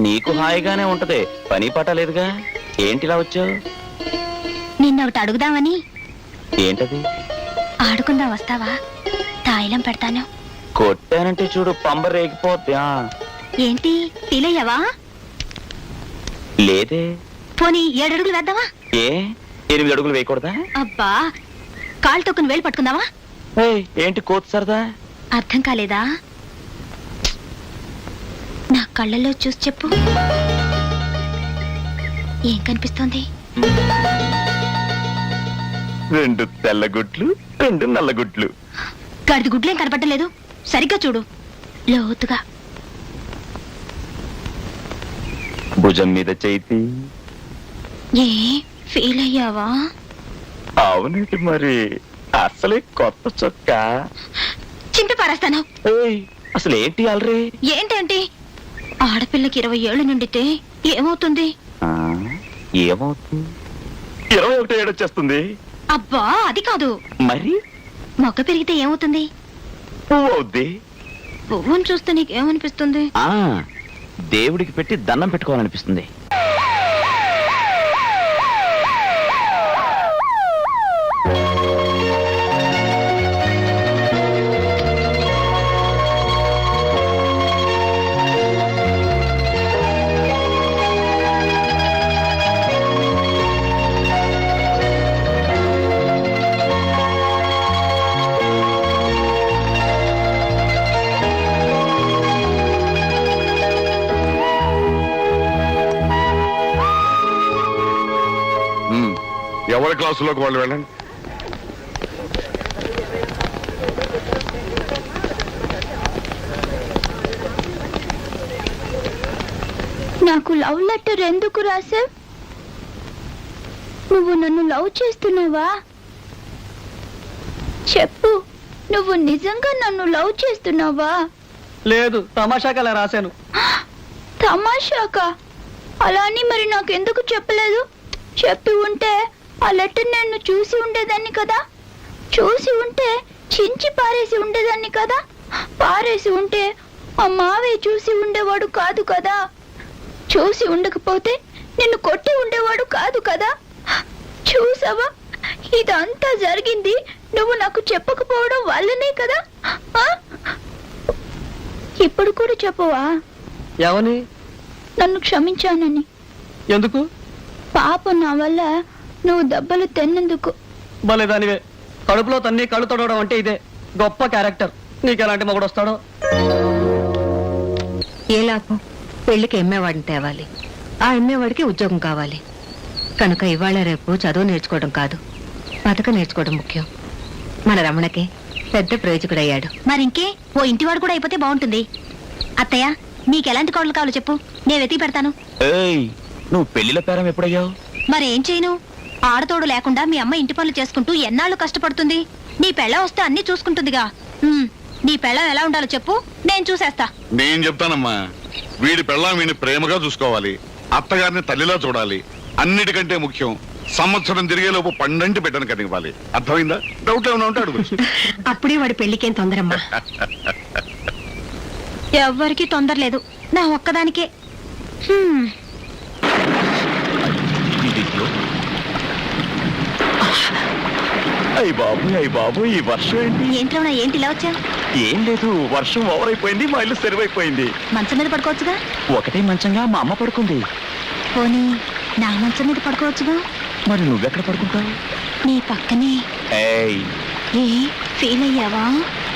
నీకు హాయిగానే ఉంటది. పని పాట లేదుగా. ఏంటిలా వచ్చావు? నిన్నొకటి అడుగుదామని. ఏంటది? ఆడుకుందా వస్తావా? తాయిలం పెడతాను. కొట్టానంటే చూడు పంబ రేగిపోద్ది. ఆ. ఏంటి? ఫీల్ అయ్యావా లేదే. పోనీ ఏడు అడుగులు వేద్దామా? ఏ? ఎనిమిది అడుగులు వేయకూడదా? అబ్బా కాలు తొక్కుని వేలు పట్టుకుందామా? ఏయ్, ఏంటి కోతు సరదా? అర్థం కాలేదా? కళ్ళల్లో చూసి చెప్పు. ఏం కనిపిస్తోంది? రెండు తెల్లగుడ్లు రెండు నల్లగుడ్లు గడిది గుడ్లేం కనపడలేదు. సరిగ్గా చూడు. లోతుగా. భుజం మీద చేతి. ఏ ఫీల్ అయ్యావా? అవునండి మరి. అసలే కొత్త చొక్క. చింపి పారేస్తాను. అసలు ఏంటి అలరి? ఏంటంటే? ఆడపిల్లకి ఇరవై ఏళ్ళు నిండితే ఏమవుతుంది? ఆ, ఏమవుతుంది? ఇరవై ఒకటి ఏడొచ్చేస్తుంది అబ్బా అది కాదు. మరి? మొగ్గ పెరిగితే ఏమవుతుంది? పువ్వు అవుద్ది. పువ్వును చూస్తే నీకేమనిపిస్తుంది? ఆ దేవుడికి పెట్టి దండం పెట్టుకోవాలనిపిస్తుంది. ఎవరి క్లాసులోకి వాళ్ళు వెళ్ళండి. నాకు లవ్ లెటర్ ఎందుకు రాసావు నువ్వు నన్ను లవ్ చేస్తున్నావా? చెప్పు నువ్వు నిజంగా నన్ను లవ్ చేస్తున్నావా? లేదు తమాషాకి అలా రాశాను. తమాషాకా? అలా అని మరి నాకు ఎందుకు చెప్పలేదు? చెప్పి ఉంటే ఆ లెటర్ నేను చూసి ఉండేదాన్ని కదా. చూసి ఉంటే చించి పారేసి ఉండేదాన్ని కదా. పారేసి ఉంటే ఆ మావే చూసి ఉండేవాడు కాదు కదా. చూసి ఉండకపోతే నిన్ను కొట్టి ఉండేవాడు కాదు కదా. చూసావా? ఇదంతా జరిగింది. నువ్వు నాకు చెప్పకపోవడం వల్లనే కదా? ఇప్పుడు కూడా చెప్పవా? ఎవని నన్ను క్షమించానని. ఎందుకు? పాప నా వల్ల నువ్వు దెబ్బలు తిన్నందుకు. భలేదానివే కడుపులో తన్ని కళ్ళు తొడవడం అంటే ఇదే. గొప్ప క్యారెక్టర్. నీకు ఎలాంటి మొగుడు వస్తాడో ఏ లాభం? పెళ్ళికి ఎమ్మేవాడిని తేవాలి. ఆ ఎమ్మేవాడికి ఉద్యోగం కావాలి. కనుక ఇవాళ రేపు చదువు నేర్చుకోవడం కాదు. బతక నేర్చుకోవడం ముఖ్యం. మన రమణకి పెద్ద ప్రయోజకుడయ్యాడు. మరింకే ఓ ఇంటివాడు కూడా అయిపోతే బాగుంటుంది. అత్తయ్య నీకు ఎలాంటి కోడలు కావాలో చెప్పు. నేను వెతికి పెడతాను. ఏయ్ నువ్వు పెళ్ళిల పేరం ఎప్పుడయ్యావు? మరేం చేయను? ఆడతోడు లేకుండా మీ అమ్మ ఇంటి పనులు చేసుకుంటూ ఎన్నాళ్ళు కష్టపడుతుంది? నీ పెళ్ళ వస్తే అన్ని చూసుకుంటుందిగా. ఉమ్, నీ పెళ్ళం ఎలా ఉండాలో చెప్పు. నేను చూసేస్తా. నేను చెప్తానమ్మా. వీడి పెళ్ళాం వీడిని ప్రేమగా చూసుకోవాలి. అత్తగారిని తల్లిలా చూడాలి. అన్నిటికంటే ముఖ్యం సంవత్సరం తిరిగేలోపు పండంటి బిడ్డను కనివ్వాలి. అర్థమైందా? డౌట్ ఏమైనా ఉంటే అడుగు. అప్పుడే వాడి పెళ్ళికేం తొందరమ్మా. ఎవ్వరికి తొందర లేదు నా ఒక్కదానికే. హ్మ్, ఇదిగో. అయ్ బాబు అయ్ బాబు ఈ వర్షం ఏంటి? ఏంట్రా నా ఏంటి ఇలా వచ్చా ఏం లేదు వర్షం ఓవర్ అయిపోయింది మా ఇల్లు సెరువైపోయింది. మంచం మీద పడుకోవచ్చుగా? ఒకటే మంచంగా మా అమ్మ పడుకుంది. పోనీ నా మంచం మీద పడుకోవచ్చుగా? మరి నువ్వెక్కడ పడుకుంటావు? నీ పక్కనే. ఏయ్. ఏ ఫీల్ అయ్యావా?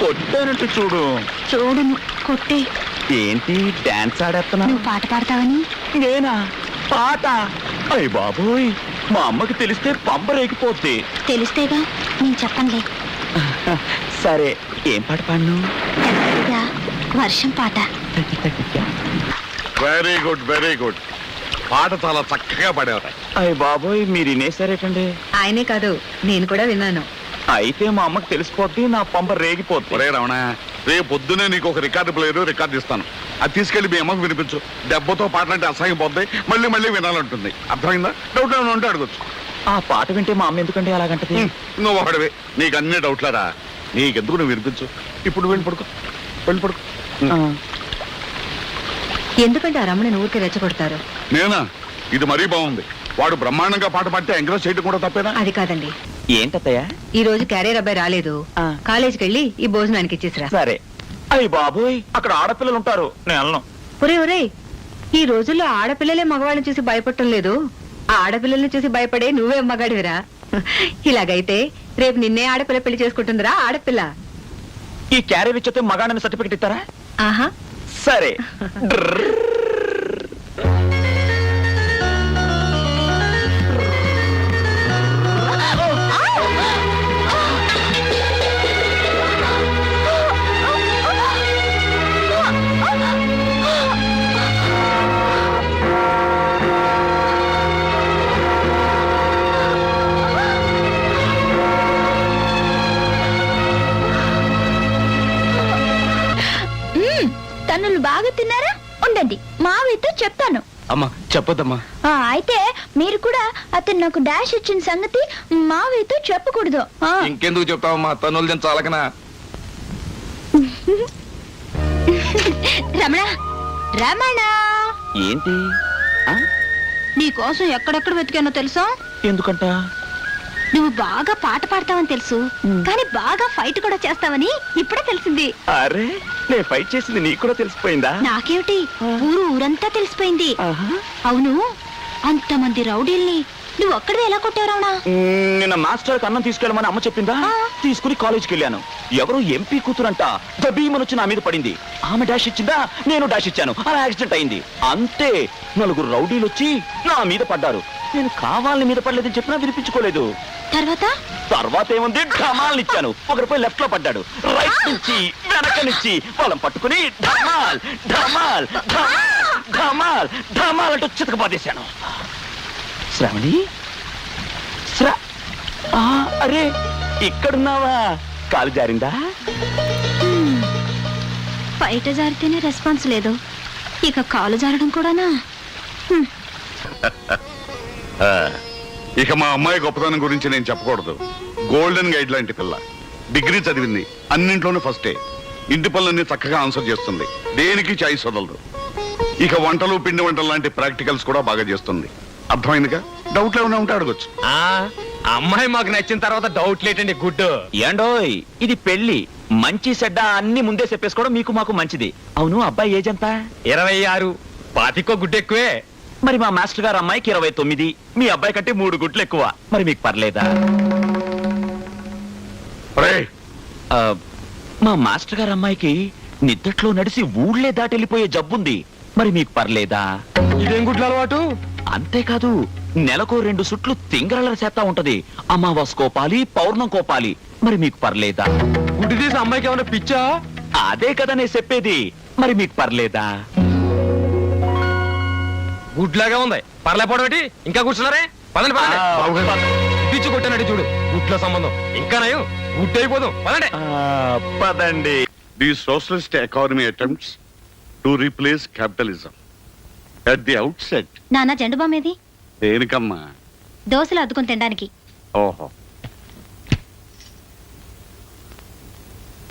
కొట్టానంటే చూడు. చూడును కొట్టే. ఏంటి డాన్స్ ఆడేస్తున్నా నువ్వు పాట పాడతావని? నేనా? పాట? అయ్ బాబోయ్. మా అమ్మకి తెలిస్తే పంప రేగిపోద్ది. తెలిస్తేగా నేను చెప్పనులే. సరే ఏం పాట పాడను? పెద్దగా వర్షం పాట. వెరీ గుడ్ వెరీ గుడ్ పాట చాలా చక్కగా పాడేవారు. అయ్య బాబోయ్ మీరు వినేసారేటండి ఆయనే కాదు నేను కూడా విన్నాను. అయితే మా అమ్మకి తెలిసిపోద్ది నా పంప రేగిపోద్ది. ఒరే రమణ రేపు పొద్దునే నీకు ఒక రికార్డు ప్లేయర్ రికార్డు ఇస్తాను. అది తీసుకెళ్ళి మీ అమ్మకు వినిపించు. దెబ్బతో పాటలంటే అసహ్యం పోద్ది మళ్ళీ మళ్ళీ వినాలంటుంది. అర్థమైందా? డౌట్ ఏమైనా ఉంటే అడగచ్చు. ఆ పాట వింటే మా అమ్మ ఎందుకంటే అలాగంటది? నువ్వు ఒకటివే నీకు అన్ని డౌట్లరా? నీకెందుకు నువ్వు వినిపించు. ఇప్పుడు వెళ్ళి పడుకో. వెళ్ళి పడుకో. ఎందుకంటే ఆ. రమణని ఊరికే రెచ్చగొడతారు? నేనా? ఇది మరీ బాగుంది. వాడు బ్రహ్మాండంగా పాట పాడితే ఎంకరేజ్ చేయడం కూడా తప్పేనా? అది కాదండి. ఏంటత్తయ్య? ఈ రోజు క్యారియర్ అబ్బాయి రాలేదు. ఆ. కాలేజీకి వెళ్ళి ఈ భోజనానికి ఇచ్చేసిరా. సరే. అయ్యి బాబోయ్ అక్కడ ఆడపిల్లలు ఉంటారు. నేను వెళ్ళను. ఒరే ఒరే ఈ రోజుల్లో ఆడపిల్లలే మగవాళ్ళని చూసి భయపడటం లేదు. ఆ ఆడపిల్లల్ని చూసి భయపడే నువ్వే మగాడివిరా. ఇలాగైతే రేపు నిన్నే ఆడపిల్ల పెళ్ళి చేసుకుంటుందిరా ఆడపిల్ల. ఈ క్యారేజ్ ఇచ్చితే మగాడని సర్టిఫికెట్ ఇస్తారా? ఆహా. సరే. ఆ, అయితే మీరు కూడా అతను నాకు డాష్ ఇచ్చిన సంగతి మావితో చెప్పకూడదు. ఆ, ఇంకెందుకు చెప్తావమ్మా? తనులు నేను చాలకనా? రమణ రమణ. ఏంటి? ఆ? నీకోసం ఎక్కడెక్కడ వెతికానో తెలుసా? ఎందుకంట? నువ్వు బాగా పాట పాడతావని తెలుసు. కానీ బాగా ఫైట్ కూడా చేస్తావని ఇప్పుడే తెలిసింది. అరే నేను ఫైట్ చేసింది నీకు కూడా తెలిసిపోయిందా? నాకేమిటి? ఊరు ఊరంతా తెలిసిపోయింది. అవును అంతమంది రౌడీల్ని నువ్వు ఒక్కడే ఎలా మ్, నిన్న మాస్టర్ అన్నం తీసుకెళ్ళమని అమ్మ చెప్పిందా. తీసుకుని కాలేజ్కి వెళ్ళాను. ఎవరు ఎంపీ కూతురంట. దబీమని వచ్చి నా మీద పడింది. ఆమె డాష్ ఇచ్చిందా? నేను డాష్ ఇచ్చాను. అలా యాక్సిడెంట్ అయింది. అంతే నలుగురు రౌడీలు వచ్చి నా మీద పడ్డారు. నేను కావాలని మీద పడలేదని చెప్పినా వినిపించుకోలేదు. తర్వాత? తర్వాత ఏముంది? ఢమాల్ ఇచ్చాను. ఒకరిపై లెఫ్ట్లో పడ్డాడు. రైట్ నుంచి వెనక నుంచి. వాళ్ళని పట్టుకుని ఢమాల్ ఢమాల్ ఢమాల్ ఢమాల్ ఢమాల్ అంటూ చితక పాదేశాను శ్రావణి? శ్రా ఆ, అరే ఇక్కడున్నావా? కాలు జారిందా? బయట జారితేనే రెస్పాన్స్ లేదు. ఇక కాలు జారడం కూడానా? ఇక మా అమ్మాయి గొప్పతనం గురించి నేను చెప్పకూడదు. గోల్డెన్ గైడ్ లాంటి పిల్ల. డిగ్రీ చదివింది. అన్నింట్లోనూ ఫస్టే ఇంటి పనులన్నీ చక్కగా ఆన్సర్ చేస్తుంది. దేనికి చాయిస్ వదలదు ఇక వంటలు పిండి వంటలు లాంటి ప్రాక్టికల్స్ కూడా బాగా చేస్తుంది. అర్థమైందిగా? డౌట్లు ఏమైనా ఉంటే అడగొచ్చు. ఆ అమ్మాయి మాకు నచ్చిన తర్వాత డౌట్ లేటండి గుడ్ ఏండోయ్ ఇది పెళ్ళి మంచి చెడ్డ అన్ని ముందే చెప్పేసుకోవడం మీకు మాకు మంచిది. అవును అబ్బాయి ఏజ్ ఎంత? ఇరవై ఆరు. పాతికో గుడ్ ఎక్కువే మరి మా మాస్టర్ గారు అమ్మాయికి ఇరవై తొమ్మిది మీ అబ్బాయి కంటే మూడు గుట్లు ఎక్కువ. మరి మీకు పర్లేదా? ఒరేయ్, ఆ, మా మాస్టర్ గారు అమ్మాయికి నిద్దట్లో నడిసి ఊళ్ళే దాటి వెళ్ళిపోయే జబ్బుంది. మరి మీకు పర్లేదా? ఇదేం గుడ్ల అలవాటు? అంతేకాదు నెలకు రెండు సుట్లు తింగరల చేస్తా ఉంటది. అమావాస్ కోపాలి పౌర్ణం కోపాలి. మరి మీకు పర్లేదా? గుడ్డు తీసి అమ్మాయికి ఏమైనా పిచ్చా? అదే కదా నేను చెప్పేది. మరి మీకు పర్లేదా? గుడ్లాగా ఉంది. పర్లేపోవడం ఏంటి? ఇంకా కూర్చున్నారే? పదండి పదండి. పిచ్చి కొట్టానండి చూడు. గుడ్ల సంబంధం. ఇంకా నయం. గుడ్ అయిపోదాం. పదండి. పదండి. The socialist economy attempts to replace capitalism at the outset నాన్న జెండు బామేది దేనికమ్మా? దోశలు అద్దుకొని తినడానికి. ఓహో.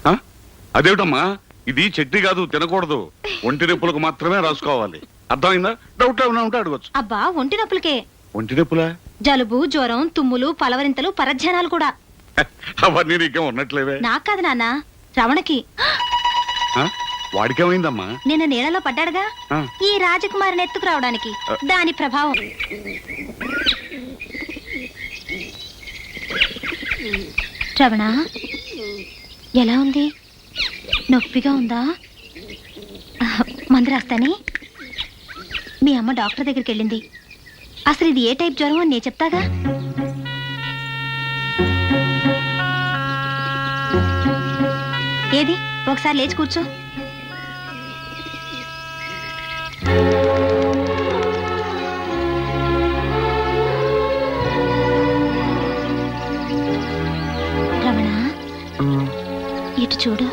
ఆ? అదేమిటమ్మా? ఇది చట్నీ కాదు తినకూడదు. ఒంటి నొప్పులకు మాత్రమే రాసుకోవాలి. అర్థమైందా? డౌట్ ఏమైనా ఉంటే అడగచ్చు. అబ్బా ఒంటి నొప్పులకే. ఒంటి నొప్పులా? జలుబు జ్వరం తుమ్ములు పలవరింతలు పరధ్యానాలు కూడా. అవన్నీ నీకేం ఉన్నట్లేవే నాకు కాదు నాన్న రమణకి? వాడికేమైందమ్మా? నిన్న నీళ్ళలో పడ్డాడుగా. ఈ రాజకుమారిని ఎత్తుకు రావడానికి. దాని ప్రభావం. రమణ ఎలా ఉంది? నొప్పిగా ఉందా? మందు రాస్తాని? మీ అమ్మ డాక్టర్ దగ్గరికి వెళ్ళింది. అసలు ఇది ఏ టైప్ జ్వరం అని నేను చెప్తాగా? ఏది? ఒకసారి లేచి కూర్చో. రమణ ఇటు చూడు.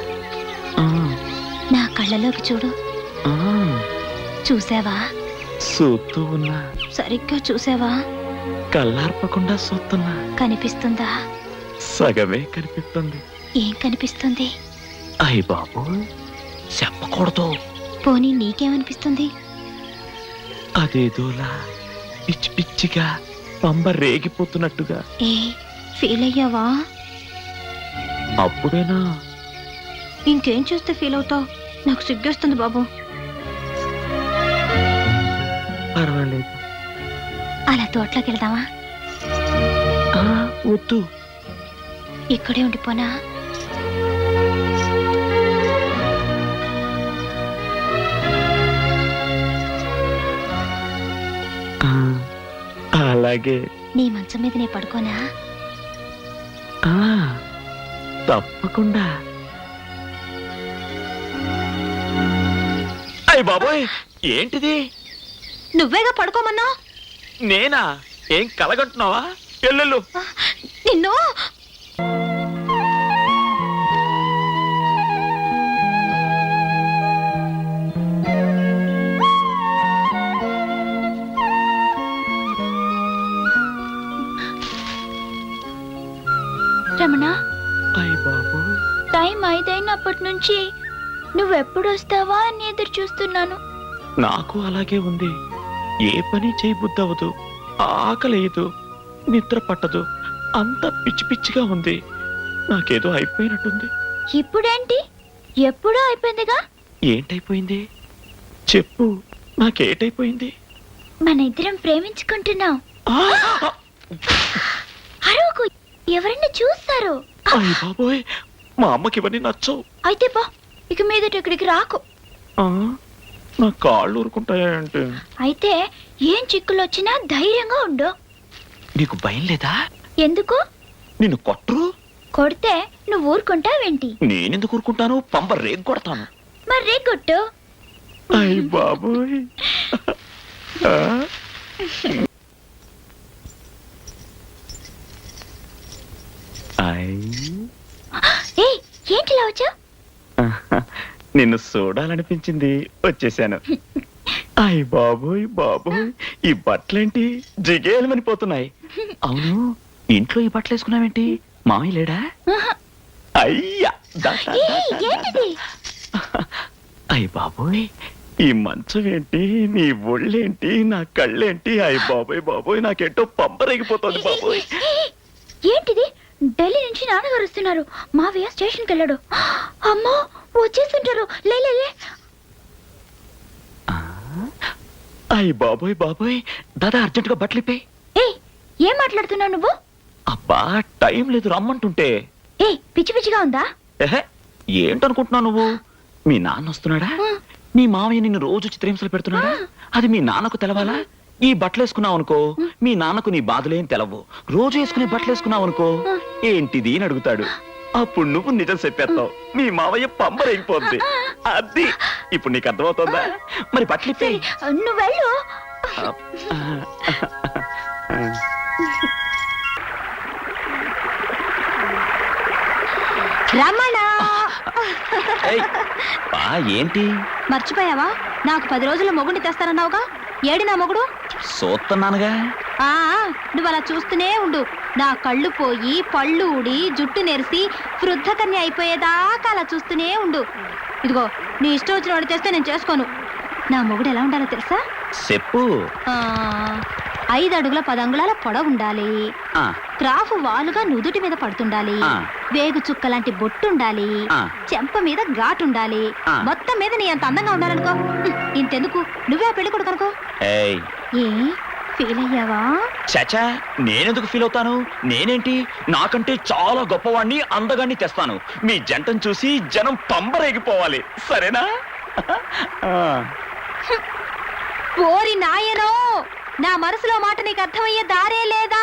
నా కళ్ళలోకి చూడు. చూసావా? సూత్తూ ఉన్నా సరిగ్గా చూసావా? కళ్ళార్పకుండా సూతున్నా. కనిపిస్తుందా? సగమే కనిపిస్తుంది. ఏం కనిపిస్తుంది? అయ్య బాబు చెప్పకూడదు. పోనీ నీకేమనిపిస్తుంది? అదేదోలా పిచ్చి పిచ్చిగా పంబ రేగిపోతున్నట్టుగా. ఏ ఫీల్ అయ్యావా అప్పుడేనా? ఇంకేం చూస్తే ఫీల్ అవుతావు నాకు సిగ్గేస్తుంది బాబు. పర్వాలేదు. అలా తోటలోకి వెళ్దామా? ఆ, వద్దు. ఇక్కడే ఉండిపోనా? ఆ, అలాగే. నీ మంచం మీద నే పడుకోనా? ఆ, తప్పకుండా. అయ్య బాబోయ్ ఏంటిది? నువ్వేగా పడుకోమన్నా? నేనా? ఏం కలగంటున్నావా? ఎల్లెళ్ళు. నిన్ను? రమణ టైం ఐదైనప్పటి నుంచి నువ్వెప్పుడు వస్తావా అని ఎదురు చూస్తున్నాను. నాకు అలాగే ఉంది. ఏ పని చేయబుద్దవదు ఆకలేదు నిద్ర పట్టదు. అంత పిచ్చి పిచ్చిగా ఉంది. నాకేదో అయిపోయినట్టుంది. ఇప్పుడేంటి? ఎప్పుడూ అయిపోయిందిగా? ఏంటైపోయింది? చెప్పు. నాకేటైపోయింది? మన ఇద్దరం ప్రేమించుకుంటున్నాం! అరవకు ఎవరన్నా చూస్తారు? అయ్య బాబోయ్! మా అమ్మకి ఇవన్నీ నచ్చవు. అయితే బా ఇక మీదట ఇక్కడికి రాకు. ఆ? నా కాళ్ళు ఊరుకుంటాయంటే. అయితే ఏం చిక్కులు వచ్చినా ధైర్యంగా ఉండు. నీకు భయం లేదా? ఎందుకు? నిన్ను కొట్టరు? కొడితే నువ్వు ఊరుకుంటావేంటి? నేనెందుకు ఊరుకుంటాను? పంప రేగ్ కొడతాను. మర్రే కొట్టు. అయ్య బాబోయ్. ఆ? ఏంటి ఇలా వచ్చావు? నిన్ను చూడాలనిపించింది వచ్చేసాను. అయ్ బాబోయ్ బాబోయ్. ఈ బట్టలేంటి? జిగేలమని పోతున్నాయి. అవును ఇంట్లో ఈ బట్టలు వేసుకున్నావేంటి? మామయ్య లేడా? అయ్యా. అయ్ బాబోయ్ ఈ మంచం ఏంటి? నీ ఒళ్ళేంటి? నా కళ్ళేంటి? అయ్ బాబోయ్ బాబోయ్ నాకేంటో పంపరేగిపోతుంది బాబోయ్. ఏంటిది? ఢిల్లీ నుంచి నాన్నగారు వస్తున్నారు. మావయ్య స్టేషన్కి వెళ్ళాడు. అమ్మో వచ్చేస్తుంటారు. లే లే, లే. అయ్ బాబోయ్ బాబోయ్. దాదా అర్జెంటుగా బట్టలు ఇప్పేయ్. ఏయ్ ఏం మాట్లాడుతున్నావు నువ్వు? అబ్బా టైం లేదు రమ్మంటుంటే. ఏయ్ పిచ్చి పిచ్చిగా ఉందా? ఏంటనుకుంటున్నావు నువ్వు? మీ నాన్న వస్తున్నాడా? ఆ. మీ మామయ్య నిన్ను రోజు చిత్రహింసలు పెడుతున్నాడా? అది మీ నాన్నకు తెలవాలా? ఈ బట్టలు వేసుకున్నావు అనుకో మీ నాన్నకు నీ బాధలేం తెలవు. రోజు వేసుకునే బట్టలు వేసుకున్నావు అనుకో. ఏంటిది అని అడుగుతాడు. అప్పుడు నువ్వు నిజం చెప్పేస్తావు. మీ మావయ్య పంబరైపోద్ది. అది ఇప్పుడు నీకు అర్థమవుతుందా? మరి బట్టలు. నువ్వు వెళ్ళు. రమణ! ఏంటి? మర్చిపోయావా? నాకు పది రోజుల్లో మొగుడిని తెస్తానన్నావుగా? ఏడి నా మొగుడు? సూత్తన్నానుగా ఆ నువ్వు అలా చూస్తూనే ఉండు. నా కళ్ళు పోయి పళ్ళు ఊడి జుట్టు నెరిసి వృద్ధకన్య అయిపోయేదాకా అలా చూస్తూనే ఉండు. ఇదిగో నీ ఇష్టం వచ్చిన వాడు తెస్తే నేను చేసుకోను. నా మొగుడు ఎలా ఉండాలో తెలుసా? చెప్పు. ఆ, ఐదు అడుగుల పది అంగుళాల పొడవు ఉండాలి. ఆ, క్రాఫ్ వాలుగా నుదుటి మీద పడుతుండాలి. ఆ. వేగు చుక్క లాంటి బొట్టు ఉండాలి ఆ. చెంప మీద ఘాటు ఉండాలి ఆ. మొత్తం మీద నీ అంత అందంగా ఉండాలనుకో. హ్మ్, ఇంతెందుకు? నువ్వే ఆ పెళ్ళి కొడుకు అనుకో. ఏయ్. ఏ? ఫీల్ అయ్యావా చచా నేనెందుకు ఫీల్ అవుతాను నేనేంటి? నాకంటే చాలా గొప్పవాణ్ణి అందగాన్ని తెస్తాను. మీ జంటను చూసి జనం పంబరేగిపోవాలి. సరేనా? ఓరి నాయనో నా మనసులో మాట నీకు అర్థమయ్యే దారే లేదా?